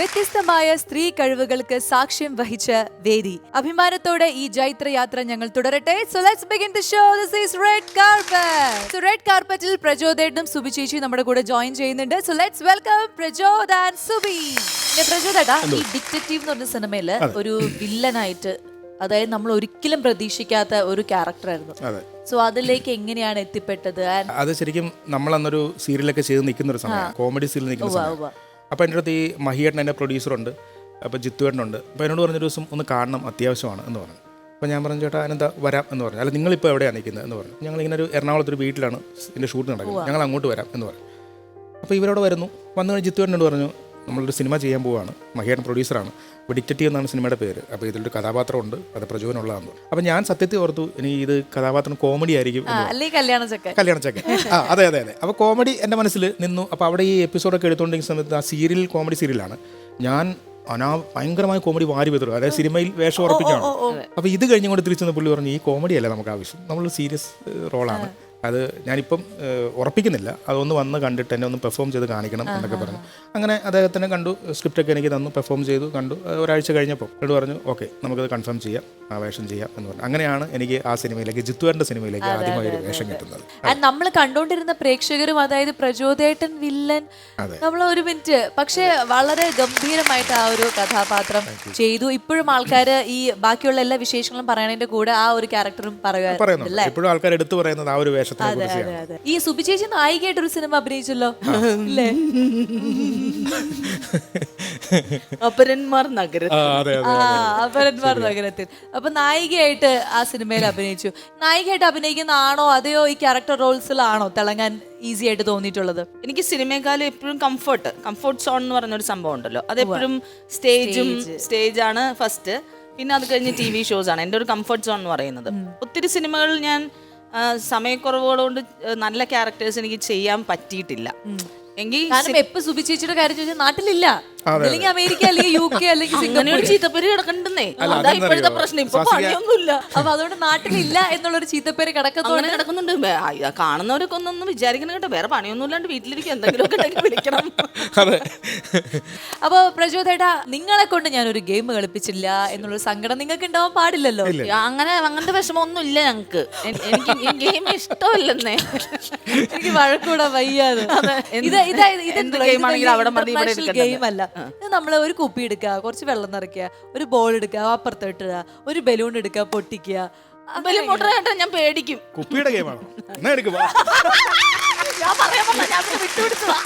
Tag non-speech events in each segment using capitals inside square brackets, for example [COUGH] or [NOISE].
വ്യത്യസ്തമായ സ്ത്രീ കഴിവുകൾക്ക് സാക്ഷ്യം വഹിച്ച വേദി. അഭിമാനത്തോടെ ഈ ജൈത്രയാത്ര ഞങ്ങൾ തുടരട്ടെ. So let's begin the show this is red carpet so red കാർപ്പറ്റിൽ പ്രചോദേട്ടും സുബി ചേച്ചി നമ്മുടെ കൂടെ ജോയിൻ ചെയ്യുന്നുണ്ട്. So let's welcome Prajod and Subi. പിന്നെ പ്രചോദേട്ടാ ഈ ഡിറ്റക്റ്റീവ് എന്ന് പറഞ്ഞ സിനിമയിൽ ഒരു വില്ലനായിട്ട് അതായത് നമ്മൾ ഒരിക്കലും പ്രതീക്ഷിക്കാത്ത ഒരു ക്യാരക്ടറായിരുന്നു. ആയിരുന്നു സോ അതിലേക്ക് എങ്ങനെയാണ് എത്തിപ്പെട്ടത്? അത് ശരിക്കും നമ്മൾ അന്നൊരു സീരിയലൊക്കെ ചെയ്ത് നിൽക്കുന്ന ഒരു സമയം കോമഡി സീരിയൽ നിൽക്കുന്ന സമയം. അപ്പോൾ എന്റെ അടുത്ത് ഈ മഹിയേട്ടൻ എന്റെ പ്രൊഡ്യൂസറുണ്ട് അപ്പോൾ ജിത്തുവേട്ടനുണ്ട് അപ്പോൾ എന്നോട് പറഞ്ഞൊരു ദിവസം ഒന്ന് കാണണം അത്യാവശ്യമാണ് എന്ന് പറഞ്ഞു. അപ്പോൾ ഞാൻ പറഞ്ഞു ചേട്ടാ അതിനെന്താ വരാം എന്ന് പറഞ്ഞു. അല്ല നിങ്ങളിപ്പോൾ എവിടെയാണ് നിൽക്കുന്നത്? എന്ന് പറഞ്ഞു. ഞങ്ങളിങ്ങനെ ഒരു എറണാകുളത്ത് ഒരു വീട്ടിലാണ് എന്റെ ഷൂട്ട് നടക്കുന്നത്. ഞങ്ങൾ അങ്ങോട്ട് വരാം എന്ന് പറഞ്ഞു. അപ്പോൾ ഇവരോട് വരുന്നു. വന്നു കഴിഞ്ഞ് ജിത്തുവേട്ടനോട് പറഞ്ഞു നമ്മളൊരു സിനിമ ചെയ്യാൻ പോവുകയാണ് മഹിയേട്ടൻ പ്രൊഡ്യൂസറാണ്. അപ്പോൾ ഡിക്റ്റേറ്റീവ് എന്നാണ് സിനിമയുടെ പേര്. അപ്പോൾ ഇതിലൊരു കഥാപാത്രമുണ്ട്. അത് പ്രചോദനമുള്ളതാണ് അപ്പോൾ ഞാൻ സത്യത്തിൽ ഓർത്തു ഇനി ഇത് കഥാപാത്രം കോമഡി ആയിരിക്കും ആ, അല്ലെങ്കിൽ കല്യാണ ചക്കൻ. ആ അതെ അതെ അതെ. അപ്പോൾ കോമഡി എന്റെ മനസ്സിൽ നിന്നു. അപ്പോൾ അവിടെ ഈ എപ്പിസോഡൊക്കെ എടുത്തുകൊണ്ടിരിക്കുന്ന സമയത്ത് ആ സീരിയൽ കോമഡി സീരിയലാണ് ഞാൻ അനാ ഭയങ്കരമായ കോമഡി വാരി വിതറും. അതായത് സിനിമയിൽ വേഷം ഉറപ്പിക്കുകയാണ്. അപ്പോൾ ഇത് കഴിഞ്ഞുകൊണ്ട് തിരിച്ചു പുള്ളി പറഞ്ഞു ഈ കോമഡി അല്ല നമുക്ക് ആവശ്യം. നമ്മൾ സീരിയസ് റോളാണ് അത് ഞാനിപ്പം ഉറപ്പിക്കുന്നില്ല. അതൊന്ന് വന്ന് കണ്ടിട്ട് എന്നെ ഒന്ന് പെർഫോം ചെയ്ത് കാണിക്കണം എന്നൊക്കെ പറഞ്ഞു. അങ്ങനെ അദ്ദേഹത്തിനെ കണ്ടു സ്ക്രിപ്റ്റൊക്കെ എനിക്ക് തന്നു പെർഫോം ചെയ്തു കണ്ടു. ഒരാഴ്ച കഴിഞ്ഞപ്പോൾ എന്നോട് പറഞ്ഞു ഓക്കെ നമുക്കത് കൺഫേം ചെയ്യാം ആ വേഷം ചെയ്യാം എന്ന് പറഞ്ഞു. അങ്ങനെയാണ് എനിക്ക് ആ സിനിമയിലേക്ക് ജിത്തുവാറിന്റെ സിനിമയിലേക്ക് ആദ്യമായി ഒരു വേഷം കിട്ടുന്നത്. നമ്മൾ കണ്ടുകൊണ്ടിരുന്ന പ്രേക്ഷകരും അതായത് പ്രചോദേട്ടൻ വില്ലൻ നമ്മൾ ഒരു മിനിറ്റ്. പക്ഷേ വളരെ ഗംഭീരമായിട്ട് ആ ഒരു കഥാപാത്രം ചെയ്തു. ഇപ്പോഴും ആൾക്കാർ ഈ ബാക്കിയുള്ള എല്ലാ വിശേഷങ്ങളും പറയണതിന്റെ കൂടെ ആ ഒരു ക്യാരക്ടറും പറയുന്നുണ്ട്. ഇപ്പോഴും ആൾക്കാർ എടുത്തു പറയുന്നത് ആ ഒരു വേഷത്തിനെ അതെ അതെ കുറിച്ചാണ് അതെ. ഈ സുബിചേച്ചി നായികയായിട്ട് ഒരു സിനിമ അഭിനയിച്ചല്ലോ അല്ലേ? അപരന്മാർ നഗരത്തിൽ. അതെ ആ അപരന്മാർ നഗരത്തിൽ. അപ്പൊ നായികയായിട്ട് ആ സിനിമയിൽ അഭിനയിച്ചു. നായികയായിട്ട് അഭിനയിക്കുന്ന ആണോ അതെയോ ഈ ക്യാരക്ടർ റോൾസിലാണോ തിളങ്ങാൻ ഈസി ആയിട്ട് തോന്നിയിട്ടുള്ളത്? എനിക്ക് സിനിമയെക്കാളും എപ്പോഴും കംഫർട്ട് കംഫർട്ട് സോൺ എന്ന് പറഞ്ഞൊരു സംഭവം ഉണ്ടല്ലോ. അതെപ്പോഴും സ്റ്റേജും സ്റ്റേജ്. ആണ് ഫസ്റ്റ് പിന്നെ അത് കഴിഞ്ഞ് ടി വി ഷോസ് ആണ്. എന്റെ ഒരു കംഫർട്ട് സോൺ എന്ന് പറയുന്നത്. ഒത്തിരി സിനിമകൾ ഞാൻ ആ, സമയക്കുറവുകൊണ്ട് നല്ല ക്യാരക്ടേഴ്സ് എനിക്ക് ചെയ്യാൻ പറ്റിയിട്ടില്ല. എങ്കിൽ കാരണം എപ്പോ സുബി ചേച്ചിയുടെ കാര്യം ചോദിച്ചാൽ നാട്ടിലില്ല. അല്ലെങ്കിൽ അമേരിക്ക അല്ലെങ്കിൽ യു കെ അല്ലെങ്കിൽ [LAUGHS] സിംഗപ്പൂർ ചീത്തപ്പേര് കിടക്കണ്ടെന്നേ. അതാ ഇപ്പോഴത്തെ പ്രശ്നം. ഇപ്പൊ പണിയൊന്നുമില്ല. അപ്പൊ [LAUGHS] അതുകൊണ്ട് നാട്ടിലില്ല എന്നുള്ളൊരു ചീത്തപ്പേര് അങ്ങനെ കിടക്കുന്നുണ്ട്. ആ, ഇത് കാണുന്നവരൊക്കെ ഒന്നൊന്നും വിചാരിക്കണം കേട്ടോ. വേറെ പണിയൊന്നും ഇല്ലാണ്ട് വീട്ടിലിരിക്കും. എന്തെങ്കിലുമൊക്കെ [LAUGHS] വിളിക്കണം. അപ്പൊ പ്രചോദേട്ടാ നിങ്ങളെ കൊണ്ട് ഞാൻ ഒരു ഗെയിം കളിപ്പിച്ചില്ല എന്നുള്ളൊരു സങ്കടം നിങ്ങൾക്ക് ഉണ്ടാവാൻ പാടില്ലല്ലോ അങ്ങനെ അങ്ങനത്തെ വിഷമം ഒന്നും ഇല്ല ഞങ്ങക്ക് എനിക്ക് ഈ ഗെയിം ഇഷ്ടമല്ലെന്നേ. എനിക്ക് വഴക്കൂടാ വയ്യാതെ. ഇത് ഇത് അവിടെ മതി, ഗെയിം അല്ല ഇത് നമ്മൾ ഒരു കുപ്പി എടുക്കുക കുറച്ച് വെള്ളം നിറയ്ക്കുക ഒരു ബോൾ എടുക്കുക അപ്പുറത്ത് ഇട്ടുക ഒരു ബലൂൺ എടുക്കുക പൊട്ടിക്കുക. ബലൂൺ കേട്ടോ ഞാൻ പേടിക്കും. കുപ്പിയുടെ ഗെയിമാണോ എന്നാ എടുക്കുക ഞാൻ പറയാൻ ഞാൻ പിന്നെ വിട്ടുപിടിച്ചതാ.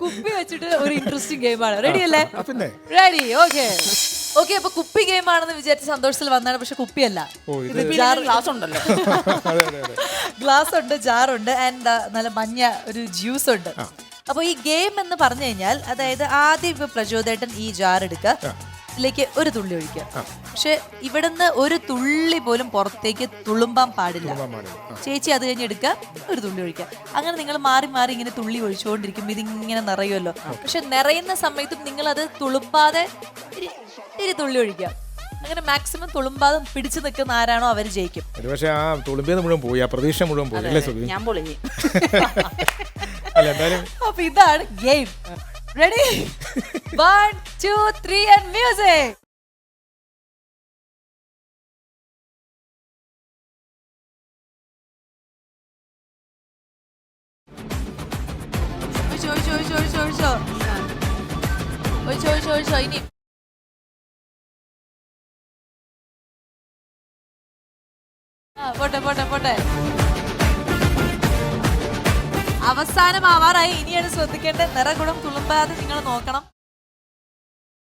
കുപ്പി വെച്ചിട്ട് ഒരു ഇൻട്രസ്റ്റിംഗ് ഗെയിമാണ് റെഡി അല്ലേ? പിന്നെ. റെഡി ഓക്കെ ഓക്കെ അപ്പൊ കുപ്പി ഗെയിം ആണെന്ന് വിചാരിച്ച സന്തോഷത്തിൽ വന്നാണ് പക്ഷെ കുപ്പിയല്ല. ഓ ഇത് ഗ്ലാസ് ഉണ്ടല്ലോ. [LAUGHS] അതെ അതെ അതെ. ഗ്ലാസ് ഉണ്ട് ജാറുണ്ട് ആൻഡ് നല്ല മഞ്ഞ ഒരു ജ്യൂസ് ഉണ്ട്. അപ്പോൾ ഈ ഗെയിം എന്ന് പറഞ്ഞു കഴിഞ്ഞാൽ അതായത് ആദ്യം ഇപ്പൊ പ്രചോദേട്ടൻ ഈ ജാർ എടുക്കുക ഇതിലേക്ക് ഒരു തുള്ളി ഒഴിക്കുക. പക്ഷെ ഇവിടുന്ന് ഒരു തുള്ളി പോലും പുറത്തേക്ക് തുളുമ്പാൻ പാടില്ല. ചേച്ചി അത് കഴിഞ്ഞ് എടുക്കുക ഒരു തുള്ളി ഒഴിക്കുക. അങ്ങനെ നിങ്ങൾ മാറി മാറി ഇങ്ങനെ തുള്ളി ഒഴിച്ചുകൊണ്ടിരിക്കും ഇതിങ്ങനെ നിറയുമല്ലോ. പക്ഷെ നിറയുന്ന സമയത്തും നിങ്ങൾ അത് തുളുമ്പാതെ ഇത്തിരി- ഇത്തിരി തുള്ളി ഒഴിക്കുക. അങ്ങനെ മാക്സിമം തുളുമ്പാതും പിടിച്ചു നിൽക്കുന്ന ആരാണോ അവർ ജയിക്കും. പക്ഷേ ആ തുളുമ്പിയത് മുഴുവൻ പോയി ആ പ്രതീക്ഷ മുഴുവൻ പോയി. അല്ലേ ഞാൻ പൊളിഞ്ഞ്. [LAUGHS] അല്ല എന്തായാലും അപ്പൊ ഇതാണ് game ready one two three and music ഒഴിച്ചോ ഒഴിച്ചോ ഒഴിച്ചോ ഒഴിച്ചോ ഒഴിച്ചോ ഒഴിച്ചോ ഒഴിച്ചോ ഇനി പോട്ടെ പോട്ടെ പോട്ടെ അവസാനം ആവാറായി ഇനിയാണ് ശ്രദ്ധിക്കേണ്ട നിറഗുണം തുളുമ്പാതെ നിങ്ങൾ നോക്കണം.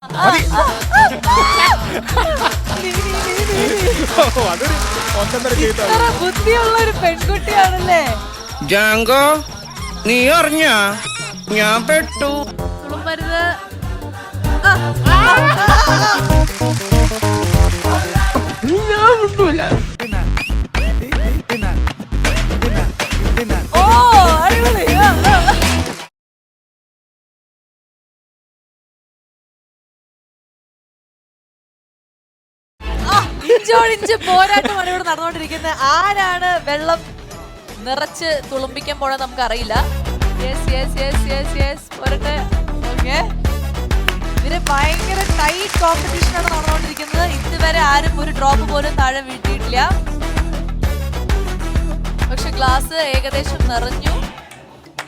[LAUGHS] ഇത്ര ബുദ്ധിയുള്ള ഒരു പെൺകുട്ടിയാണല്ലേ? ജാങ്കോ നീ അറിഞ്ഞ? ഞാൻ പെട്ടു. തുളുമ്പരുത്. ഓ ഇഞ്ചോടിഞ്ച് പോരാട്ടമാണ് ഇവിടെ നടന്നുകൊണ്ടിരിക്കുന്നത്. ആരാണ് വെള്ളം നിറച്ച് തുളുമ്പിക്കാൻ പോണെന്ന് നമുക്ക് അറിയില്ല yes yes yes yes yes പോരട്ടെ ഓക്കെ ടൈറ്റ് കോമ്പറ്റീഷൻ ആണ് നടന്നുകൊണ്ടിരിക്കുന്നത്. ഇതുവരെ ആരും ഒരു ഡ്രോപ്പ് പോലും താഴെ വീട്ടിയിട്ടില്ല. പക്ഷെ ഗ്ലാസ് ഏകദേശം നിറഞ്ഞു.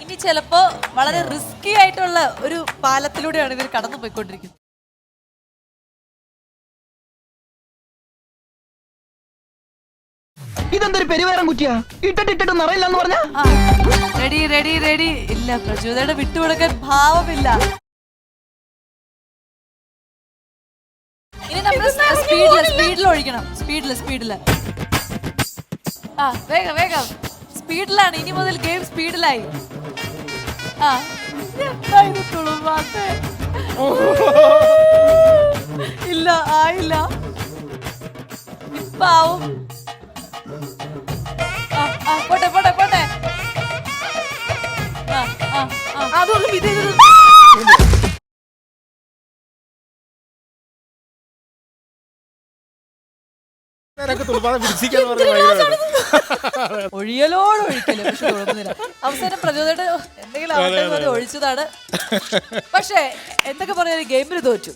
ഇനി ചിലപ്പോ വളരെ റിസ്കി ആയിട്ടുള്ള ഒരു പാലത്തിലൂടെയാണ് ഇവർ കടന്നു പോയിക്കൊണ്ടിരിക്കുന്നത് ഇതെന്തൊരു പെരുവേരം കുറ്റിയാ? ഇട്ടിട്ടിട്ടിട്ട് നിറയില്ലെന്ന് പറഞ്ഞ? Ready ready ready. ഇല്ല പ്രചോദയുടെ വിട്ടുകൊടുക്കാൻ ഭാവമില്ല. ഇനി നമ്മൾ സ്പീഡിൽ സ്പീഡിൽ ഒഴിക്കണം സ്പീഡിൽ സ്പീഡിൽ ആ വേഗം വേഗം. സ്പീഡിലാണ് ഇനി മുതൽ ഗെയിം സ്പീഡിലായി ആ. ഇല്ല ആയില്ല ഇപ്പൊ ആവും ആ, ആ, പോട്ടെ പോട്ടെ പോട്ടെ. അതൊന്നും ഒഴിയലോട് ഒഴിക്കൽ പക്ഷെ അവസാനം പ്രചോദയുടെ എന്തെങ്കിലും ആവട്ടെ ഒഴിച്ചതാണ്. [LAUGHS] പക്ഷേ എന്തൊക്കെ പറഞ്ഞാലും ഗെയിമിൽ തോറ്റു.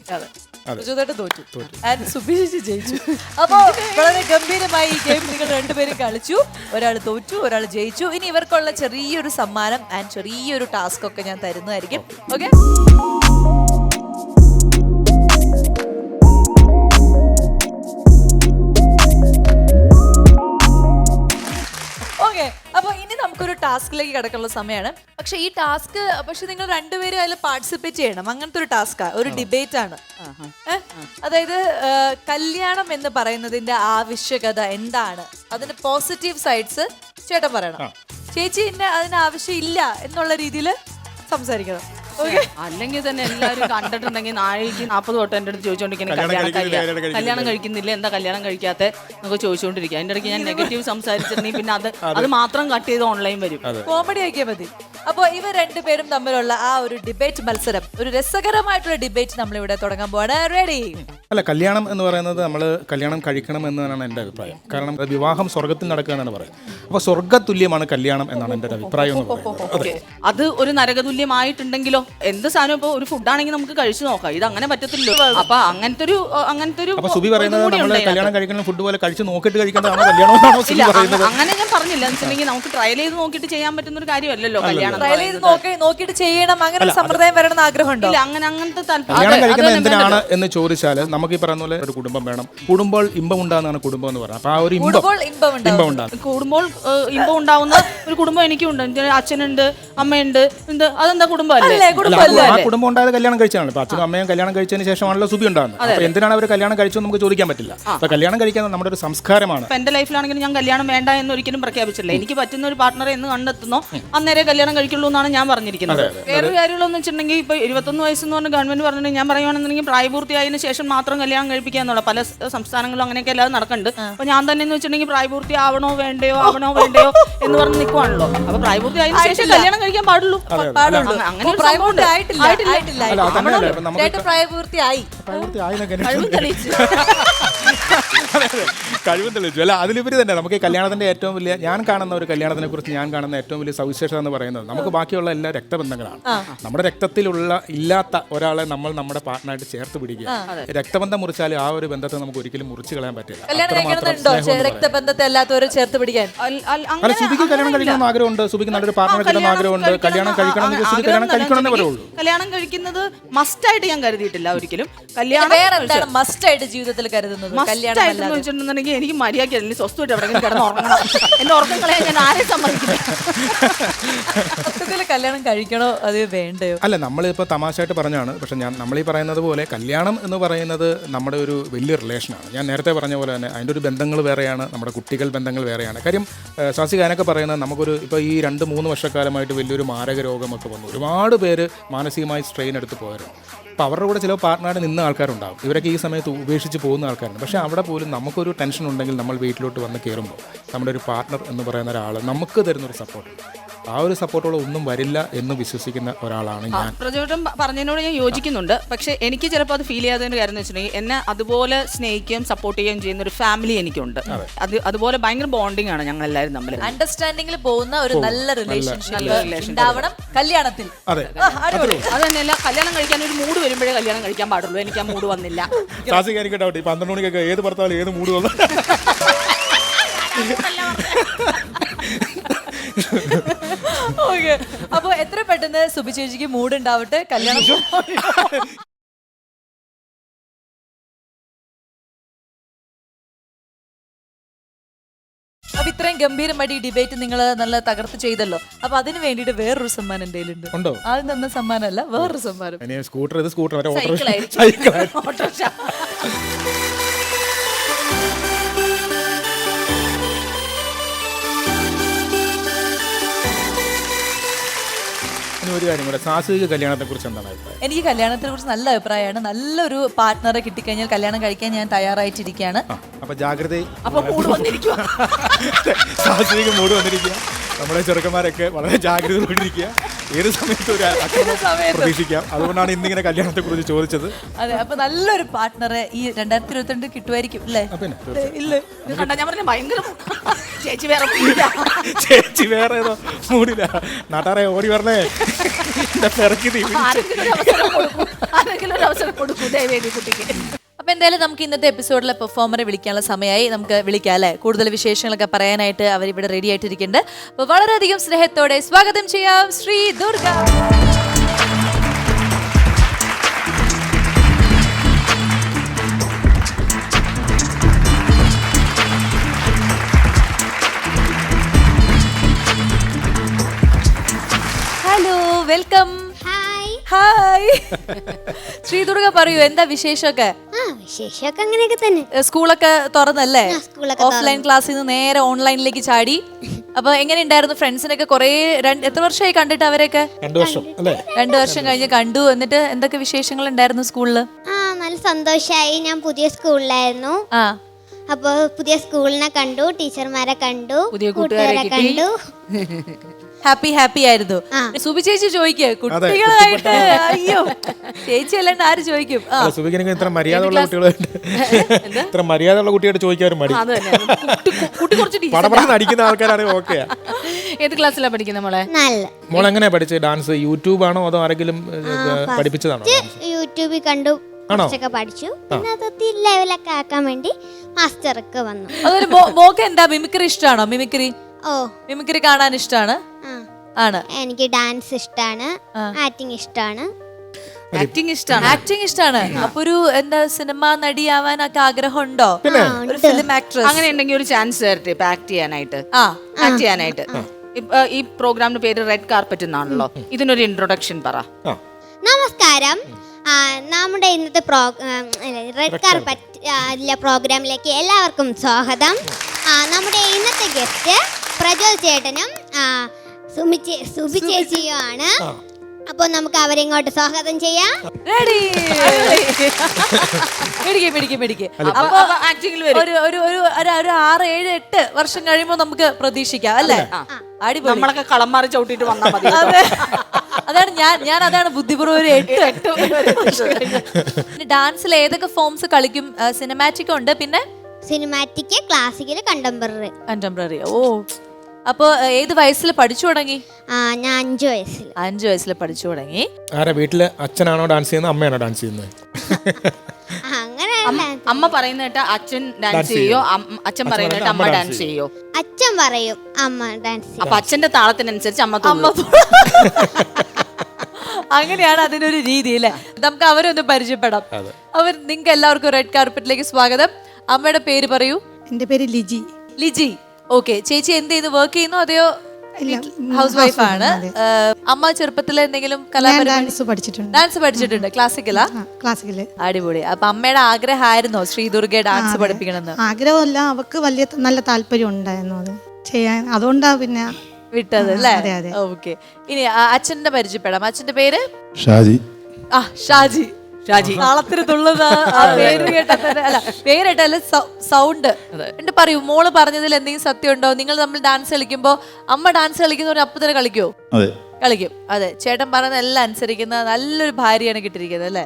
പ്രചോദയുടെ തോറ്റു. ആൻഡ് സുബീഷ് ജയിച്ചു. [LAUGHS] അപ്പോൾ വളരെ ഗംഭീരമായി ഈ ഗെയിം നിങ്ങൾ രണ്ടുപേരും കളിച്ചു. ഒരാൾ തോറ്റു ഒരാൾ ജയിച്ചു. ഇനി ഇവർക്കുള്ള ചെറിയൊരു സമ്മാനം ആൻഡ് ചെറിയൊരു ടാസ്ക് ഒക്കെ ഞാൻ തരുന്നതായിരിക്കും. ഓക്കെ. നമുക്കൊരു ടാസ്കിലേക്ക് കിടക്കാനുള്ള സമയമാണ്. പക്ഷെ ഈ ടാസ്ക് പക്ഷെ നിങ്ങൾ രണ്ടുപേരും അതിൽ പാർട്ടിസിപ്പേറ്റ് ചെയ്യണം. അങ്ങനത്തെ ഒരു ടാസ്കാ ഒരു ഡിബേറ്റ് ആണ് അതായത് കല്യാണം എന്ന് പറയുന്നതിന്റെ ആവശ്യകത എന്താണ്? അതിന്റെ പോസിറ്റീവ് സൈഡ്സ് ചേട്ടൻ പറയണം. ചേച്ചി എന്നെ അതിന് ആവശ്യമില്ല എന്നുള്ള രീതിയിൽ സംസാരിക്കണം. അല്ലെങ്കിൽ തന്നെ എല്ലാവരും കണ്ടിട്ടുണ്ടെങ്കിൽ നാളേക്ക് നാൽപ്പത് തൊട്ട് എന്റെ അടുത്ത് ചോദിച്ചോണ്ടിരിക്കുന്നത് കല്യാണം കല്യാണം കഴിക്കുന്നില്ല, കല്യാണം കല്യാണം കഴിക്കുന്നില്ല എന്താ കല്യാണം കഴിക്കാത്ത നമുക്ക് ചോദിച്ചുകൊണ്ടിരിക്കുക അതിന്റെ ഇടയ്ക്ക് ഞാൻ നെഗറ്റീവ് സംസാരിച്ചിട്ടുണ്ടെങ്കിൽ പിന്നെ അത് അത്. മാത്രം കട്ട് ചെയ്ത് ഓൺലൈൻ വരും. കോമഡി ആക്കിയാൽ മതി. അപ്പോൾ ഇവർ രണ്ടുപേരും തമ്മിലുള്ള ആ ഒരു ഡിബേറ്റ് മത്സരം ഒരു രസകരമായിട്ടുള്ള ഡിബേറ്റ് നമ്മൾ ഇവിടെ തുടങ്ങാൻ പോവാണ് റെഡി അല്ല കല്യാണം എന്ന് പറയുന്നത് നമ്മൾ കല്യാണം കഴിക്കണം എന്നാണ് എന്റെ അഭിപ്രായം കാരണം വിവാഹം സ്വർഗത്തിൽ നടക്കുക എന്നാണ് പറയുന്നത് അപ്പോൾ സ്വർഗതുല്യമാണ് കല്യാണം എന്നാണ് എന്റെ അഭിപ്രായം എന്ന് പറയുന്നത് ഓക്കെ അത് ഒരു നരകതുല്യമായിട്ടുണ്ടെങ്കിലോ എന്ത് സാധനം ഇപ്പോൾ ഒരു ഫുഡാണെങ്കിൽ നമുക്ക് കഴിച്ചു നോക്കാം ഇത് അങ്ങനെ പറ്റത്തില്ലല്ലോ അപ്പൊ അങ്ങനത്തെ ഒരു അങ്ങനത്തെ ഒരു സുബി പറയുന്നത് കൂടി നമ്മൾ ഉണ്ട്. കല്യാണം കഴിക്കണം ഫുഡ് പോലെ കഴിച്ചു നോക്കിയിട്ട് കഴിക്കേണ്ടതാണോ കല്യാണം എന്നാണോ സുബി ഇല്ല അങ്ങ- പറയുന്നത് അങ്ങനെ ഞാൻ പറഞ്ഞില്ല എന്ന് വെച്ചിട്ടുണ്ടെങ്കിൽ നമുക്ക് ട്രയൽ ചെയ്ത് നോക്കിയിട്ട് ചെയ്യാൻ പറ്റുന്ന ഒരു കാര്യമല്ലല്ലോ കല്യാണം ട്രയൽ ചെയ്ത് നോക്കി നോക്കിയിട്ട് ചെയ്യണം അങ്ങനെ ഒരു സമ്പ്രദായം വരണം ആഗ്രഹമുണ്ടോ? ഇല്ല അങ്ങനെ അങ്ങനത്തെ കല്യാണം കഴിക്കുന്നത് എന്തിനാണ് എന്ന് ചോദിച്ചാൽ നമുക്ക് ഈ പറയുന്ന പോലെ ഒരു കുടുംബം വേണം. കുടുംബം ഇമ്പം ഉണ്ടാകുന്നതാണ് കുടുംബം എന്ന് പറയുന്നത്. അപ്പോൾ ആ ഒരു ഇമ്പം കൂടുമ്പോൾ ഇമ്പം. ഇമ്പം ഉണ്ടാകും കുടുംബം ഇമ്പം ഉണ്ടാവുന്ന ഒരു കുടുംബം എനിക്കുണ്ട്. എനിക്ക് അച്ഛനുണ്ട് അമ്മയുണ്ട് എന്ത്? അതെന്താ കുടുംബമല്ലേ? അല്ല, കുടുംബമല്ലേ? ആ കുടുംബം ഉണ്ടായത് കല്യാണം കഴിച്ചാണ്. ഇപ്പൊ അച്ഛനും അമ്മയും കല്യാണം കഴിച്ചതിന് ശേഷമാണല്ലോ സുബി ഉണ്ടാകുന്നത്. അപ്പൊ എന്തിനാണ് അവർ കല്യാണം കഴിച്ചത് നമുക്ക് ചോദിക്കാൻ പറ്റില്ല. അപ്പൊ കല്യാണം കഴിക്കുന്നത് നമ്മുടെ ഒരു സംസ്കാരമാണ്. ഇപ്പൊ എന്റെ ലൈഫിലാണെങ്കിലും ഞാൻ കല്യാണം വേണ്ട എന്ന് ഒരിക്കലും പ്രഖ്യാപിച്ചില്ല എനിക്ക് പറ്റുന്ന ഒരു പാർട്ണറെ എന്ന് കണ്ടെത്തുന്നോ. അന്നേരെ കല്യാണം കഴിക്കുള്ളൂ എന്നാണ് ഞാൻ പറഞ്ഞിരിക്കുന്നത്. വേറൊരു കാര്യങ്ങളെന്ന് വെച്ചിട്ടുണ്ടെങ്കിൽ ഇപ്പൊ ഇരുപത്തൊന്ന് വയസ്സെന്ന് പറഞ്ഞ ഗവൺമെന്റ് പറഞ്ഞിട്ടുണ്ടെങ്കിൽ ഞാൻ പറയുവാണെന്നുണ്ടെങ്കിൽ പ്രായപൂർത്തിയായതിനു ശേഷം മാത്രം കല്യാണം കഴിപ്പിക്കുക എന്നുള്ള പല സംസ്ഥാനങ്ങളും സംസ്ഥാനങ്ങളിലും അങ്ങനെയൊക്കെ അല്ലാതെ നടക്കുന്നുണ്ട്. അപ്പൊ ഞാൻ തന്നെ എന്ന് വെച്ചിട്ടുണ്ടെങ്കിൽ പ്രായപൂർത്തി ആവണോ വേണ്ടയോ ആവണോ വേണ്ടയോ എന്ന് പറഞ്ഞ് നിൽക്കുവാണല്ലോ അപ്പൊ പ്രായപൂർത്തി ആയതിനു ശേഷം കല്യാണം കഴിക്കാൻ പാടുള്ളൂ. പാടുള്ളൂ. അങ്ങനെ പ്രായപൂർത്തി. ആയിട്ടില്ല കഴിവ് തെളിയിച്ചു. [LAUGHS] കഴിവും തെളിയിച്ചു അല്ല അതിലുപരി തന്നെ നമുക്ക് ഈ കല്യാണത്തിന്റെ ഏറ്റവും വലിയ ഞാൻ കാണുന്ന ഒരു കല്യാണത്തിനെ കുറിച്ച് ഞാൻ കാണുന്ന ഏറ്റവും വലിയ സവിശേഷത എന്ന് പറയുന്നത് നമുക്ക് ബാക്കിയുള്ള എല്ലാ രക്തബന്ധങ്ങളാണ്. നമ്മുടെ രക്തത്തിലുള്ള ഇല്ലാത്ത ഒരാളെ നമ്മൾ നമ്മുടെ പാർട്ട്ണറായിട്ട് ചേർത്ത് പിടിക്കുക. രക്തബന്ധം മുറിച്ചാൽ ആ ഒരു ബന്ധത്തെ നമുക്ക് ഒരിക്കലും മുറിച്ച് കളയാൻ പറ്റില്ല. രക്തബന്ധത്തെ അല്ലാത്തവരെ ചേർത്ത് പിടിക്കാൻ? അല്ല സുബിക്ക് കല്യാണം കഴിക്കണം ആഗ്രഹമുണ്ട്. സുബിക്ക് നല്ലൊരു പാർട്ട്ണർ കിട്ടണം ആഗ്രഹമുണ്ട്. കല്യാണം കഴിക്കണം കല്യാണം കഴിക്കണമെന്നേ പറയുള്ളൂ കല്യാണം കഴിക്കുന്നത് മസ്റ്റ് ആയിട്ട് ഞാൻ കരുതിയിട്ടില്ല ഒരിക്കലും. കല്യാണം വേറെ എന്താണ് മസ്റ്റ് ആയിട്ട് ജീവിതത്തിൽ കരുതുന്നത്? കല്യാണം മസ്റ്റായിട്ട് എന്ന് വെച്ചിട്ടുണ്ടെങ്കിൽ എനിക്ക് മര്യാദ അല്ലെങ്കിൽ സ്വസ്ഥമായിട്ട് എവിടെയെങ്കിലും കിടന്ന് ഉറങ്ങണം. എന്റെ ഉറക്കം കളയാൻ ഞാൻ ആരെ സമ്മതിക്കില്ല. സത്യത്തിൽ കല്യാണം കഴിക്കണോ അത് വേണ്ടയോ? അല്ല നമ്മളിപ്പോൾ തമാശയായിട്ട് പറഞ്ഞാണ് പക്ഷെ ഞാൻ നമ്മളീ പറയുന്നത് പോലെ കല്യാണം എന്ന് പറയുന്നത് നമ്മുടെ ഒരു വലിയ റിലേഷനാണ് ഞാൻ നേരത്തെ പറഞ്ഞ പോലെ തന്നെ അതിന്റെ ഒരു ബന്ധങ്ങൾ വേറെയാണ് നമ്മുടെ കുട്ടികൾ ബന്ധങ്ങൾ വേറെയാണ്. കാര്യം ശാസി ഗാനൊക്കെ പറയുന്നത് നമുക്കൊരു ഇപ്പോൾ ഈ രണ്ട് മൂന്ന് വർഷക്കാലമായിട്ട് വലിയൊരു മാരക രോഗമൊക്കെ വന്നു. ഒരുപാട് പേര് മാനസികമായി സ്ട്രെയിൻ എടുത്ത് പോയവരുണ്ട്. അപ്പോൾ അവരുടെ കൂടെ ചില പാർട്ട്ണറായിട്ട് നിന്ന ആൾക്കാരുണ്ടാവും. ഇവരൊക്കെ ഈ സമയത്ത് ഉപേക്ഷിച്ച് പോകുന്ന ആൾക്കാരുണ്ട്. പക്ഷേ അവിടെ പോലും നമുക്കൊരു ടെൻഷൻ ഉണ്ടെങ്കിൽ നമ്മൾ വീട്ടിലോട്ട് വന്ന് കയറുമ്പോൾ നമ്മുടെ ഒരു പാർട്ട്ണർ എന്ന് പറയുന്ന ഒരാൾ നമുക്ക് തരുന്നൊരു സപ്പോർട്ട് ആ ഒരു സപ്പോർട്ടോടെ ഒന്നും വരില്ല എന്ന് വിശ്വസിക്കുന്ന ഒരാളാണ് ഞാൻ. പ്രചോദനം പറഞ്ഞതിനോട് ഞാൻ യോജിക്കുന്നുണ്ട്. പക്ഷെ എനിക്ക് ചിലപ്പോൾ അത് ഫീൽ ചെയ്യാത്തതിന്റെ കാര്യം എന്ന് വെച്ചിട്ടുണ്ടെങ്കിൽ എന്നെ അതുപോലെ സ്നേഹിക്കുകയും സപ്പോർട്ട് ചെയ്യുകയും ചെയ്യുന്ന ഒരു ഫാമിലി എനിക്കുണ്ട്. അത്. അതുപോലെ ഭയങ്കര ബോണ്ടിങ് ആണ് ഞങ്ങൾ എല്ലാവരും തമ്മിൽ. അണ്ടർസ്റ്റാൻഡിംഗിൽ പോകുന്ന ഒരു നല്ല റിലേഷൻഷിപ്പ്. ഉണ്ടാവണം കല്യാണത്തിൽ. അതെ. അത് തന്നെയല്ല കല്യാണം കഴിക്കാൻ ഒരു മൂഡ് വരുമ്പോഴേ കല്യാണം കഴിക്കാൻ പാടുള്ളൂ. എനിക്ക് ആ മൂഡ് വന്നില്ല. ക്ലാസ്സിൽ എനിക്ക് ഡൗട്ട് ഈ പന്ത്രണ്ട് മണിക്കൊക്കെ ഏത് ഭർത്താവ് ഏത് മൂഡ് വന്നു? [LAUGHS] ഓക്കെ. അപ്പൊ എത്ര പെട്ടെന്ന് സുബി ചേച്ചിക്ക് മൂഡ് ഉണ്ടാവട്ടെ കല്യാണം [LAUGHS] അപ്പൊ ഇത്രയും ഗംഭീരമായിട്ട് ഈ ഡിബേറ്റ് നിങ്ങൾ നല്ല തകർത്ത് ചെയ്തല്ലോ. അപ്പൊ അതിന് വേണ്ടിയിട്ട് വേറൊരു സമ്മാനം എന്തെങ്കിലും ഉണ്ടോ? അത് തന്ന സമ്മാനമല്ല വേറൊരു സമ്മാനം. സ്കൂട്ടർ ഇത് സ്കൂട്ടർ സൈക്കിളായിരിക്കും. [LAUGHS] ഒരു കാര്യം കൂടെ. സാഹസിക കല്യാണത്തെ കുറിച്ച് എന്താണ് അഭിപ്രായം? എനിക്ക് കല്യാണത്തിനെ കുറിച്ച് നല്ല അഭിപ്രായമാണ്. നല്ലൊരു പാർട്ട്ണറെ കിട്ടിക്കഴിഞ്ഞാൽ കല്യാണം കഴിക്കാൻ ഞാൻ തയ്യാറായിട്ടിരിക്കുകയാണ്. അപ്പൊ ജാഗ്രത അപ്പൊ മൂഡ് വന്നിരിക്കുക [LAUGHS] വന്നിരിക്കുക നമ്മുടെ ചെറുക്കന്മാരൊക്കെ വളരെ ജാഗ്രതയോടിരിക്കുക ഏത് സമയത്തും ഒരു പ്രതീക്ഷിക്കാം. അതുകൊണ്ടാണ് ഇന്നിങ്ങനെ കല്യാണത്തെ കുറിച്ച് ചോദിച്ചത്. അതെ അപ്പൊ നല്ലൊരു പാർട്ട്ണറെ ഈ രണ്ടായിരത്തി ഇരുപത്തിരണ്ട് കിട്ടുമായിരിക്കും അല്ലേ ഇല്ല? കണ്ടാ ഞാൻ പറഞ്ഞ ഭയങ്കര [LAUGHS] ചേച്ചി വേറെ. [LAUGHS] ചേച്ചി വേറെ ഏതോ മൂടില്ല നാട്ടാറെ ഓടി വരണേ. [LAUGHS] ഇറക്കി പിറക്കി ആരെങ്കിലും ഒരു അവസരം കൊടുക്കൂ. ആരെങ്കിലും ഒരു അവസരം കൊടുക്കൂ. ദയവേദി കുട്ടിക്ക്. അപ്പൊ എന്തായാലും നമുക്ക് ഇന്നത്തെ എപ്പിസോഡിലെ പെർഫോമറെ വിളിക്കാനുള്ള സമയമായി. നമുക്ക് വിളിക്കാം അല്ലെ? കൂടുതൽ വിശേഷങ്ങളൊക്കെ പറയാനായിട്ട് അവർ ഇവിടെ റെഡി ആയിട്ടിരിക്കുന്നുണ്ട്. അപ്പൊ വളരെയധികം സ്നേഹത്തോടെ സ്വാഗതം ചെയ്യാം Sri Durga. Hello welcome hi hi Sri Durga പറയൂ എന്താ വിശേഷമൊക്കെ? ആ വിശേഷമൊക്കെ അങ്ങനെയൊക്കെ തന്നെ. സ്കൂളൊക്കെ തുറന്നല്ലേ? ഓഫ്ലൈൻ ക്ലാസ്സിൽ നിന്ന് നേരെ ഓൺലൈനിലേക്ക് ചാടി. അപ്പൊ എങ്ങനെ ഉണ്ടായിരുന്നു ഫ്രണ്ട്സിനൊക്കെ കുറേ രണ്ട് എത്ര വർഷമായി കണ്ടിട്ട് അവരൊക്കെ രണ്ടു വർഷം അല്ലേ? രണ്ടു വർഷം കഴിഞ്ഞ് കണ്ടു. എന്നിട്ട് എന്തൊക്കെ വിശേഷങ്ങൾ ഉണ്ടായിരുന്നു സ്കൂളിൽ ആ നല്ല സന്തോഷായി. ഞാൻ പുതിയ സ്കൂളിലായിരുന്നു. ആ. അപ്പോൾ പുതിയ സ്കൂളിനെ കണ്ടു ടീച്ചർമാരെ കണ്ടു പുതിയ കൂട്ടുകാരെ കണ്ടു. [LAUGHS] ഹാപ്പി ഹാപ്പി ആയിരുന്നു. സുബി ചേച്ചി ചോദിക്കുക കുട്ടികളായിട്ട് അയ്യോ ചേച്ചി അല്ലാണ്ട് ആര് ചോദിക്കും? സുബിക്ക് ഇത്ര മര്യാദയുള്ള കുട്ടികളുണ്ട് [LAUGHS] ഇത്ര മര്യാദയുള്ള കുട്ടിയോട് ചോദിക്കാനും മടി. അത് തന്നെ. കുട്ടി കുറച്ച് അടിക്കുന്ന ആൾക്കാരാണെങ്കിൽ ഓക്കെയാ. ഏത് ക്ലാസ്സിലാണ് പഠിക്കുന്നത് മോളെ? മോൾ എങ്ങനെയാ പഠിച്ചത് ഡാൻസ് യൂട്യൂബ് ആണോ അതോ ആരെങ്കിലും പഠിപ്പിച്ചതാണോ യൂട്യൂബിൽ കണ്ടു? കുറച്ചൊക്കെ പഠിച്ചു. പിന്നെ അത് ലെവലൊക്കെ ആക്കാൻ വേണ്ടി മാസ്റ്റർക്ക് വന്നു. അതൊരു മോക്ക് എന്താ മിമിക്രി ഇഷ്ടമാണോ മിമിക്രി? ഓ. മിമിക്രി കാണാൻ ഇഷ്ടമാണ് ആണ്. എനിക്ക് ഡാൻസ് ഇഷ്ടമാണ് ആക്ടിങ് ഇഷ്ടമാണ് ആക്ടിങ് ഇഷ്ടമാണ് ആക്ടിങ് ഇഷ്ടമാണ് അപ്പൊ ഒരു എന്താ സിനിമ നടിയാവാനൊക്കെ ആഗ്രഹം ഉണ്ടോ ഒരു ഫിലിം ആക്ട്രസ് അങ്ങനെ ഉണ്ടെങ്കിൽ ഒരു ചാൻസ് തരട്ടെ ഇപ്പൊ ആക്ട് ചെയ്യാനായിട്ട്. ആ. ആക്ട് ചെയ്യാനായിട്ട്. ഇപ്പൊ ഈ പ്രോഗ്രാമിന്റെ പേര് റെഡ് കാർപ്പറ്റ് എന്നാണല്ലോ. ഇതിനൊരു ഇൻട്രൊഡക്ഷൻ പറ. നമസ്കാരം. ആ, നമ്മുടെ ഇന്നത്തെ പ്രോ റെഡ് കാർപ്പറ്റ് പ്രോഗ്രാമിലേക്ക് എല്ലാവർക്കും സ്വാഗതം. നമ്മുടെ ഇന്നത്തെ ഗസ്റ്റ് പ്രജ്വൽ ചേട്ടനും സുബി ചേച്ചിയുമാണ് അപ്പോൾ നമുക്ക് അവരെ ഇങ്ങോട്ട് സ്വാഗതം ചെയ്യാം. റെഡി [LAUGHS] പിടിക്ക് പിടിക്ക് പിടിക്ക്. അപ്പൊ ആക്ടിങ്ങിൽ വരും. ഒരു ഒരു ഒരു ഒരു ഒരു ആറ് ഏഴ് എട്ട് വർഷം കഴിയുമ്പോൾ നമുക്ക് പ്രതീക്ഷിക്കാം അല്ലേ? അടിപൊളി. നമ്മളൊക്കെ കളം മാറി ചവിട്ടിട്ട് വന്നാൽ മതി. അതെ. അതാണ് ഞാൻ ഞാൻ അതാണ് ബുദ്ധിപൂർവം ഒരു എട്ട് എട്ട് ഡാൻസിൽ ഏതൊക്കെ ഫോംസ് കളിക്കും? സിനിമാറ്റിക് ഉണ്ട്. പിന്നെ സിനിമാറ്റിക് ക്ലാസിക്കൽ കണ്ടംപററി കണ്ടംപററി ഓ. അപ്പോ ഏത് വയസ്സിൽ പഠിച്ചു തുടങ്ങി? ഞാൻ അഞ്ചു വയസ്സിൽ അഞ്ചു വയസ്സിൽ പഠിച്ചു തുടങ്ങി. ആരാ വീട്ടിൽ അച്ഛനാണോ ഡാൻസ് ചെയ്യുന്നത് അമ്മയാണോ ഡാൻസ് ചെയ്യുന്നത്? [LAUGHS] അങ്ങനെ അമ്മ പറയുന്ന കേട്ട അച്ഛൻ ഡാൻസ് ചെയ്യോ? അച്ഛൻ പറയുന്ന കേട്ട അമ്മ ഡാൻസ് ചെയ്യോ. അച്ഛൻ പറയും അമ്മ ഡാൻസ് അപ്പൊ അച്ഛന്റെ താളത്തിനനുസരിച്ച് അമ്മ അമ്മ [LAUGHS] അങ്ങനെയാണ് അതിനൊരു രീതി അല്ലേ? നമുക്ക് അവരൊന്ന് പരിചയപ്പെടാം. അവർ നിങ്ങൾക്ക് എല്ലാവർക്കും റെഡ് കാർപ്പറ്റിലേക്ക് സ്വാഗതം. അമ്മയുടെ പേര് പറയൂ. എന്റെ പേര് ലിജി. ലിജി. ഓക്കെ ചേച്ചി എന്ത് ചെയ്ത് വർക്ക് ചെയ്യുന്നു? അതെയോ? ഇല്ല, ഹൗസ് വൈഫ് ആണ്. അമ്മ ചെറുപ്പത്തിൽ എന്തെങ്കിലും ഡാൻസ് പഠിച്ചിട്ടുണ്ട്. ഡാൻസ് പഠിച്ചിട്ടുണ്ട് ക്ലാസിക്കലാ ക്ലാസിക്കൽ അടിപൊളി. അപ്പൊ അമ്മയുടെ ആഗ്രഹമായിരുന്നോ ശ്രീദുർഗയെ ദുർഗ ഡാൻസ് പഠിപ്പിക്കണമെന്ന്? ആഗ്രഹമല്ല അവക്ക് വലിയ നല്ല താല്പര്യം ഉണ്ടായിരുന്നു അത്. ചെയ്യാൻ അതുകൊണ്ടാ പിന്നെ വിട്ടത് അല്ലേ. ഓക്കെ ഇനി അച്ഛന്റെ പരിചയപ്പെടാം. അച്ഛന്റെ പേര്? ഷാജി. ആ ഷാജി. ഷാജി താളത്തിന് തുള്ളുന്ന ആ പേര് കേട്ടാൽ അല്ല പേര് കേട്ടാൽ സൗണ്ട്. എന്നിട്ട് പറയൂ മോൾ പറഞ്ഞതിൽ എന്തെങ്കിലും സത്യം ഉണ്ടോ നിങ്ങൾ നമ്മൾ ഡാൻസ് കളിക്കുമ്പോ അമ്മ ഡാൻസ് കളിക്കുന്ന അപ്പൊ തന്നെ കളിക്കുവോ അതെ. കളിക്കും. അതെ. ചേട്ടൻ പറയുന്ന എല്ലാം അനുസരിക്കുന്ന നല്ലൊരു ഭാര്യയാണ് കിട്ടിയിരിക്കുന്നത് അല്ലേ?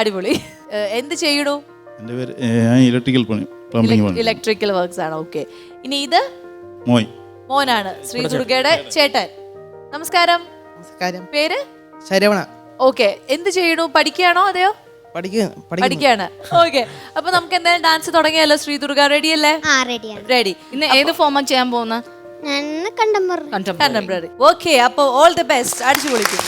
അടിപൊളി. എന്ത് ചെയ്യണു? എന്റെ പേര് ഞാൻ ഇലക്ട്രിക്കൽ പണി ഇലക്ട്രിക്കൽ വർക്ക്സ് ആണ്. ഓക്കെ ഇനി ഇത്? മോയ് മോനാണ്. ശ്രീ ദുർഗയുടെ ചേട്ടൻ. നമസ്കാരം. നമസ്കാരം. പേര്? ശരവണ. ഓക്കെ എന്ത് ചെയ്യണു? പഠിക്കുകയാണോ അതെയോ? പഠിക്കാണ് പഠിക്കുകയാണ്. ഓക്കെ അപ്പൊ നമുക്ക് എന്തായാലും ഡാൻസ് തുടങ്ങിയല്ലോ. ശ്രീ ദുർഗ റെഡി അല്ലേ? ആ റെഡിയാണ് റെഡി ഇന്ന് ഏത് ഫോമാ ചെയ്യാൻ പോകുന്ന? കണ്ടംപററി ഓക്കെ അപ്പൊ ഓൾ ദി ബെസ്റ്റ് അടിച്ചു പൊളിക്കും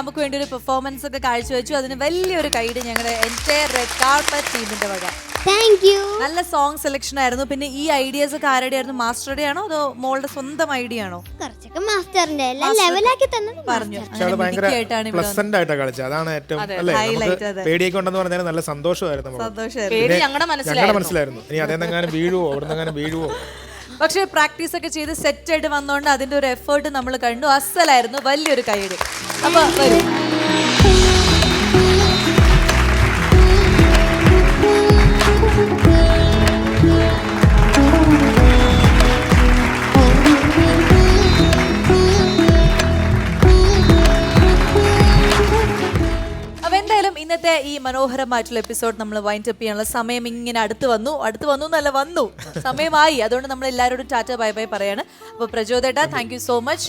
നമുക്ക് വേണ്ടി ഒരു പെർഫോമൻസ് ഒക്കെ കാഴ്ചവെച്ചു. അതിന് വലിയൊരു കൈഡ് ഞങ്ങളുടെ റെഡ് കാർപ്പറ്റ് ടീമിന്റെ വക. താങ്ക് യു നല്ല സോങ് സെലക്ഷൻ ആയിരുന്നു. പിന്നെ ഈ ഐഡിയാസ് ഒക്കെ ആരുടെ ആയിരുന്നു? മാസ്റ്ററുടെ ആണോ? അതോ മോളുടെ സ്വന്തം ഐഡിയ ആണോ? കുറച്ചൊക്കെ മാസ്റ്ററിന്റെ എല്ലാം ലെവലാക്കി തന്നത് പറഞ്ഞു. പ്ലസന്റ് ആയിട്ടാണ് കളിച്ചത്. അതാണ് ഏറ്റവും അല്ലേ? പേടിയൊക്കെ ഉണ്ടെന്ന് പറഞ്ഞാൽ നല്ല സന്തോഷമായിരുന്നു ഞങ്ങളുടെ മനസ്സിലായിരുന്നു. ഇനി അതേന്നെങ്ങാനും വീഴുവോ? അവിടുന്നെങ്ങാനും വീഴുവോ? പക്ഷേ പ്രാക്ടീസ് ഒക്കെ ചെയ്ത് സെറ്റ് ആയിട്ട് വന്നോണ്ട് അതിന്റെ ഒരു എഫേർട്ട് നമ്മൾ കണ്ടു. അസലായിരുന്നു വലിയൊരു കൈയ്യടി. അപ്പൊ ഇന്നത്തെ ഈ മനോഹരമായിട്ടുള്ള എപ്പിസോഡ് നമ്മൾ വൈൻഡ് അപ്പ് ചെയ്യാനുള്ള സമയം ഇങ്ങനെ അടുത്ത് വന്നു. അടുത്ത് വന്നു എന്നല്ല വന്നു. സമയമായി. അതുകൊണ്ട് നമ്മൾ എല്ലാവരോടും ടാറ്റ ബൈ ബൈ പറയാണ്. അപ്പോൾ പ്രചോദേട്ട താങ്ക് യു സോ മച്ച്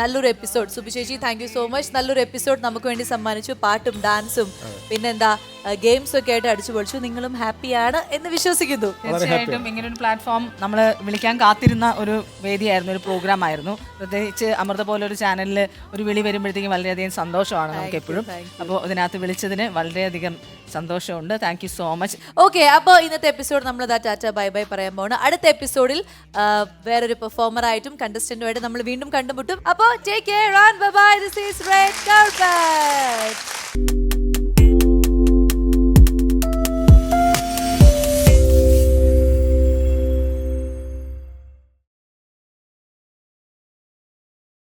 നല്ലൊരു എപ്പിസോഡ്. സുബിശേഷി താങ്ക് യു സോ മച്ച് നല്ലൊരു എപ്പിസോഡ് നമുക്ക് വേണ്ടി സമ്മാനിച്ചു. പാട്ടും ഡാൻസും പിന്നെന്താ ഗെയിംസും ഒക്കെ ആയിട്ട് അടിച്ചു പൊളിച്ചു. നിങ്ങളും ഹാപ്പിയാണ് എന്ന് വിശ്വസിക്കുന്നു. തീർച്ചയായിട്ടും ഇങ്ങനെ ഒരു പ്ലാറ്റ്ഫോം നമ്മൾ വിളിക്കാൻ കാത്തിരുന്ന ഒരു വേദിയായിരുന്നു ഒരു പ്രോഗ്രാം ആയിരുന്നു. പ്രത്യേകിച്ച് അമൃത പോലെ ഒരു ചാനലിൽ ഒരു വിളി വരുമ്പോഴത്തേക്കും വളരെയധികം സന്തോഷമാണ് നമുക്ക് എപ്പോഴും. അപ്പോൾ ഇതിനകത്ത് വിളിച്ചതിന് വളരെയധികം സന്തോഷമുണ്ട്. Thank you so much okay അപ്പോൾ ഇന്നത്തെ എപ്പിസോഡ് നമ്മൾ ദാ ടാറ്റ ബൈ ബൈ പറയാൻ പോകണം അടുത്ത എപ്പിസോഡിൽ വേറൊരു പെർഫോമർ ആയിട്ടും കണ്ടസ്റ്റന്റുമായിട്ട് നമ്മൾ വീണ്ടും കണ്ടുമുട്ടും. അപ്പോൾ take care bye this is red carpet